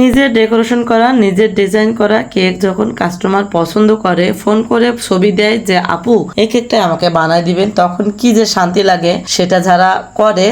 নিজের ডেকোরেশন করা, নিজের ডিজাইন করা, কেক যখন কাস্টমার পছন্দ করে, ফোন করে ছবি দেয় যে, আপু, এই কেকটা আমাকে বানায় দিবেন। তখন কি যে শান্তি লাগে, সেটা যারা করে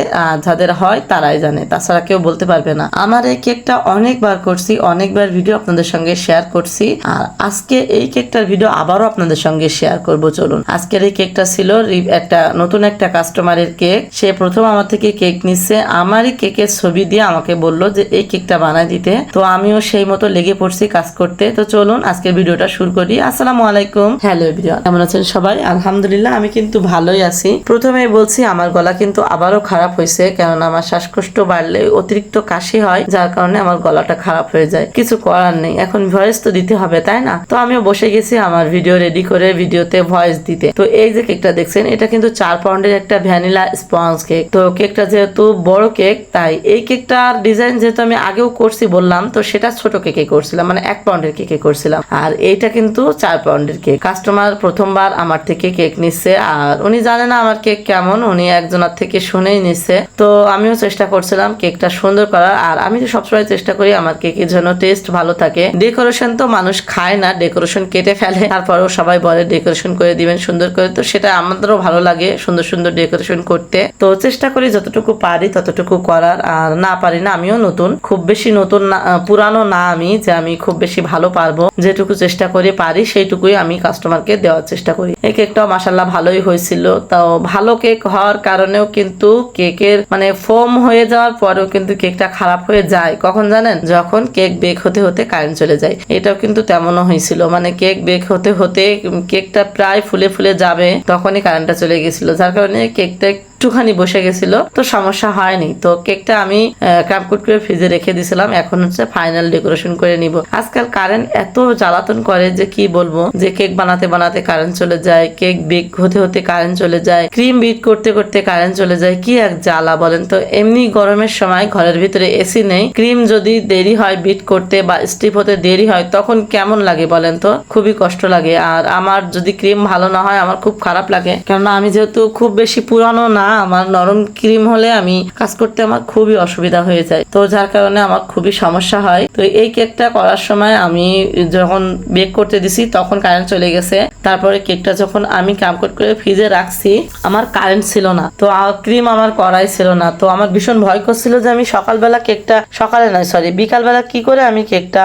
যাদের হয়, তারাই জানে। তাছাড়া কেউ বলতে পারবে না। আমার এই কেকটা অনেকবার করছি, অনেকবার ভিডিও আপনাদের সঙ্গে শেয়ার করছি। আর আজকে এই কেকটার ভিডিও আবারও আপনাদের সঙ্গে শেয়ার করব, চলুন। আজকের এই কেকটা ছিল একটা নতুন একটা কাস্টমারের কেক। সে প্রথম আমার থেকে কেক নিচ্ছে। আমারই কেকের ছবি দিয়ে আমাকে বলল যে, এই কেকটা বানায় দিতে। তো আমিও সেই মতো লেগে পড়ছি কাজ করতে। তো চলুন আজকের ভিডিওটা শুরু করি। আসসালামু আলাইকুম। হ্যালো এভরিওয়ান, কেমন আছেন সবাই? আলহামদুলিল্লাহ, আমি কিন্তু ভালোই আছি। প্রথমেই বলছি, আমার গলা কিন্তু আবারও খারাপ হয়েছে, কেননা আমার শ্বাসকষ্ট বাড়লে অতিরিক্ত কাশি হয়, যার কারণে আমার গলাটা খারাপ হয়ে যায়। কিছু করার নেই, এখন ভয়েস তো দিতে হবে, তাই না? তো আমিও বসে গেছি আমার ভিডিও রেডি করে ভিডিওতে ভয়েস দিতে। তো এই যে কেকটা দেখছেন, এটা কিন্তু চার পাউন্ডের একটা ভ্যানিলা স্পঞ্জ কেক তো কেকটা যেহেতু বড় কেক তাই এই কেকটার ডিজাইন যেহেতু আমি আগেও করছি বললাম তো সেটা ছোট কেকে করছিলাম মানে এক পাউন্ডের কেকে করছিলাম। আর এইটা কিন্তু চার পাউন্ডের কেক কাস্টমার প্রথমবার আমার থেকে কেক নিচ্ছে, আর উনি জানে না আমার কেক কেমন, উনি একজনের থেকে শুনেই নিচ্ছে। তো আমিও চেষ্টা করছিলাম কেকটা সুন্দর করার, আর আমি তো সবসময় চেষ্টা করি আমার কেকের জন্য টেস্ট ভালো থাকে। ডেকোরেশন তো মানুষ খায় না ডেকোরেশন কেটে ফেলে, তারপরেও সবাই বলে ডেকোরেশন করে দিবেন, সুন্দর করে। তো সেটা আমাদেরও ভালো লাগে, সুন্দর সুন্দর ডেকোরেশন করতে। তো চেষ্টা করি যতটুকু পারি ততটুকু করার, আর না পারি না আমিও নতুন। খুব বেশি নতুন না পুরানো না আমি, যে আমি খুব বেশি ভালো পারব, যেটুকু চেষ্টা করে পারি, সেইটুকুই আমি কাস্টমারকে দেওয়ার চেষ্টা করি। এই কেকটাও মাসাল্লাহ ভালোই হয়েছিল। তাও ভালো কেক হওয়ার কারণেও কিন্তু কেকের মানে ফোম হয়ে যাওয়ার পরেও কিন্তু কেকটা খারাপ হয়ে যায়। কখন জানেন? যখন কেক বেক হতে হতে কারেন্ট চলে যায়। এটাও কিন্তু তেমনও হয়েছিল। মানে কেক বেক হতে হতে কেকটা প্রায় ফুলে ফুলে যাবে, তখনই কারেন্টটা চলে গেছিল। যার কারণে কেকটা একটুখানি বসে গেছিল, তো সমস্যা হয়নি। তো কেকটা আমি ক্রামকুট করে ফ্রিজে রেখে দিয়েছিলাম এখন হচ্ছে ফাইনাল ডেকোরেশন করে নিব। আজকাল কারেন্ট এত জ্বালাতন করে যে কি বলব, যে কেক বানাতে বানাতে কারেন্ট চলে যায়, কেক বেক হতে হতে কারেন্ট চলে যায় ক্রিম বিট করতে করতে কারেন্ট চলে যায়, কি এক জ্বালা বলেন তো? এমনি গরমের সময় ঘরের ভিতরে এসি নেই ক্রিম যদি দেরি হয় বিট করতে বা স্টিপ হতে দেরি হয়, তখন কেমন লাগে বলেন তো? খুবই কষ্ট লাগে। আর আমার যদি ক্রিম ভালো না হয়, আমার খুব খারাপ লাগে। কেননা আমি যেহেতু খুব বেশি পুরানো না আমার নরম ক্রিম হলে আমি কাজ করতে আমার খুবই অসুবিধা হয়ে যায়। তো যার কারণে আমার খুবই সমস্যা হয়। তো এই কেকটা করার সময় আমি যখন বেক করতে দিছি, তখন কারেন্ট চলে গেছে। তারপরে কেকটা যখন আমি কামকট করে ফ্রিজে রাখছি, আমার কারেন্ট ছিল না। তো ক্রিম আমার করাই ছিল না। তো, আমার ভীষণ ভয় করছিল যে আমি সকালবেলা কেকটা, সকালে নয় সরি বিকালবেলা কি করে আমি কেকটা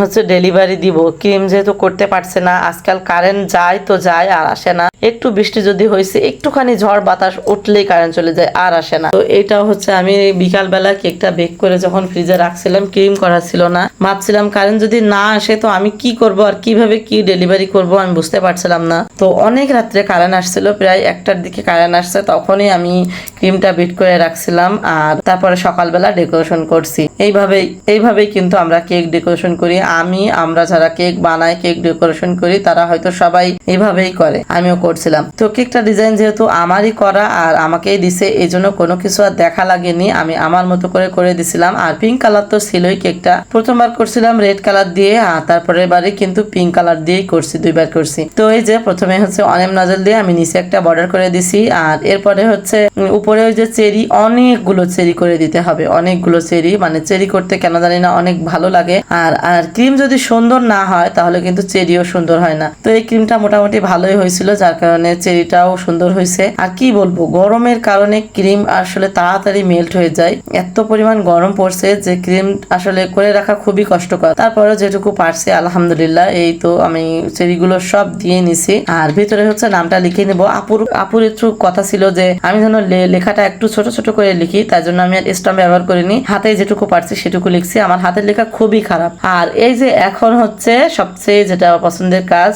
হচ্ছে ডেলিভারি দিব। ক্রিম যেহেতু করতে পারছে না, আজকাল কারেন্ট যায় তো যায়, আর আসে না। একটু বৃষ্টি যদি হয়েছে একটুখানি ঝড় বাতাস উঠলেই কারেন্ট চলে যায়, আর আসে না। তো, এটা হচ্ছে আমি বিকালবেলা কেকটা বেক করে যখন ফ্রিজে রাখছিলাম ক্রিম করা ছিল না। ভাবছিলাম কারেন্ট যদি না আসে, তো আমি কি করব আর কীভাবে কি ডেলিভারি করব আমি বুঝতে পারছিলাম না। তো অনেক রাত্রে কারেন্ট আসছিল, প্রায় একটার দিকে কারেন্ট আসছে, তখনই আমি ক্রিমটা বিট করে রাখছিলাম আর তারপরে সকালবেলা ডেকোরেশন করছি। এইভাবেই এইভাবেই কিন্তু আমরা কেক ডেকোরেশন করি। আমি, আমরা যারা কেক বানাই, কেক ডেকোরেশন করি, তারা হয়তো সবাই এইভাবেই করে। আমিও করছিলাম। তো কেকটা ডিজাইন যেহেতু আমারই করা আর আমাকেই দিছে এই জন্য কোনো কিছু আর দেখা লাগেনি। আমি আমার মতো করে করে দিছিলাম আর পিঙ্ক কালার তো ছিলই কেকটা। প্রথমবার করছিলাম রেড কালার দিয়ে আর তারপরের বারে কিন্তু পিঙ্ক কালার দিয়েই করছি, দুইবার করছি। তো এই যে প্রথমে হচ্ছে অনেম নজল দিয়ে আমি নিচে একটা বর্ডার করে দিছি, আর এরপরে হচ্ছে উপরে ওই যে চেরি, অনেকগুলো চেরি করে দিতে হবে, অনেকগুলো চেরি মানে চেরি করতে কেন জানি না অনেক ভালো লাগে, আর আর ক্রিম যদি সুন্দর না হয়, তাহলে কিন্তু চেরিও সুন্দর হয় না। তো এই ক্রিমটা মোটামুটি ভালোই হয়েছিল, যার কারণে চেরিটাও সুন্দর হয়েছে। আর কি বলব, গরমের কারণে ক্রিম আসলে তাড়াতাড়ি মেল্ট হয়ে যায়। এত পরিমাণ গরম পড়ছে যে ক্রিম আসলে করে রাখা খুবই কষ্টকর। তারপরে যেটুকু পারছি, আলহামদুলিল্লাহ, এই তো আমি চেরিগুলো সব দিয়ে নিছি। আর ভিতরে হচ্ছে নামটা লিখে নেব। আপুর আপুর একটু কথা ছিল যে, আমি যেন লেখাটা একটু ছোট ছোট করে লিখি, তার জন্য আমি আর স্টাম্প ব্যবহার করিনি। হাতে যেটুকু পারছি সেটুকু লিখছি। আমার হাতের লেখা খুবই খারাপ। আর এই যে এখন হচ্ছে সবচেয়ে যেটা পছন্দের কাজ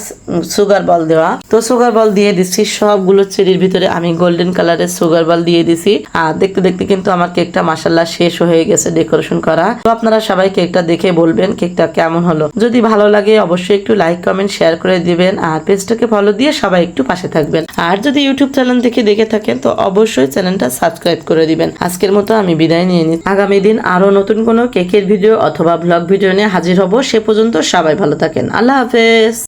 সুগার বল দেওয়া। তো সুগার বল দিয়ে দিচ্ছি। সবগুলো চেরির ভিতরে আমি গোল্ডেন কালারের সুগার বল দিয়ে দিছি। আর দেখতে দেখতে কিন্তু আমার কেকটা মাসাল্লাহ শেষ হয়ে গেছে ডেকোরেশন করা। তো আপনারা সবাই কেকটা দেখে বলবেন কেকটা কেমন হলো? যদি ভালো লাগে অবশ্যই একটু লাইক কমেন্ট শেয়ার করে দিবেন। আর পেজটাকে ফলো দিয়ে সবাই একটু পাশে থাকবেন। আর যদি ইউটিউব চ্যানেল থেকে দেখে থাকেন, তো অবশ্যই চ্যানেলটা সাবস্ক্রাইব করে দিবেন। আজকের মতো আমি বিদায় নিয়ে নিই আগামী দিন আরও নতুন কোনো কেকের ভিডিও অথবা ব্লগ ভিডিও নিয়ে হাজির হব। সে পর্যন্ত সবাই ভালো থাকেন। আল্লাহ হাফেজ।